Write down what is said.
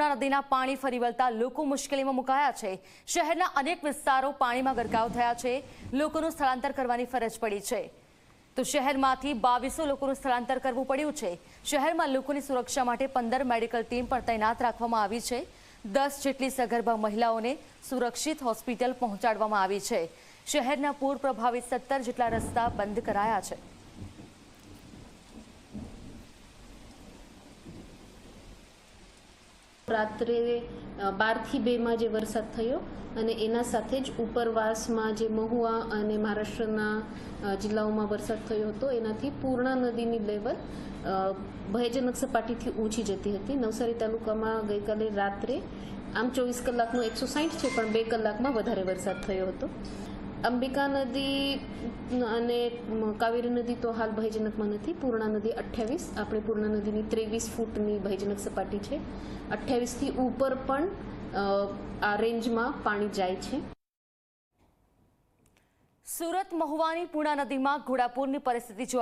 પૂર્ણા નદીના પાણી ફરી વળતા લોકો મુશ્કેલીમાં મુકાયા છે. શહેરના અનેક વિસ્તારો પાણીમાં ગરકાવ થયા છે. લોકોનું સ્થળાંતર કરવાની ફરજ પડી છે. તો શહેરમાંથી બાવીસો લોકોનું સ્થળાંતર કરવું પડ્યું છે. શહેરમાં લોકોની સુરક્ષા માટે પંદર મેડિકલ ટીમ પણ તૈનાત રાખવામાં આવી છે. દસ જેટલી સગર્ભા મહિલાઓને સુરક્ષિત હોસ્પિટલ પહોંચાડવામાં આવી છે. શહેરના પૂર પ્રભાવિત સત્તર જેટલા રસ્તા બંધ કરાયા છે. રાત્રે બારથી બેમાં જે વરસાદ થયો અને એના સાથે જ ઉપરવાસમાં જે મહુવા અને મહારાષ્ટ્રના જિલ્લાઓમાં વરસાદ થયો હતો, એનાથી પૂર્ણા નદીની લેવલ ભયજનક સપાટીથી ઊંચી જતી હતી. નવસારી તાલુકામાં ગઈકાલે રાત્રે આમ ચોવીસ કલાકનો એકસો સાહીઠ છે, પણ બે કલાકમાં વધારે વરસાદ થયો હતો. અંબિકા નદી અને કાવેરી નદી તો હાલ ભયજનકમાં નથી. પૂર્ણા નદી અઠ્યાવીસ, આપણે પૂર્ણા નદીની ત્રેવીસ ફૂટની ભયજનક સપાટી છે. અઠ્યાવીસથી ઉપર પણ આ રેન્જમાં પાણી જાય છે. સુરત મહુવાની પૂર્ણા નદીમાં ઘોડાપૂરની પરિસ્થિતિ જોવા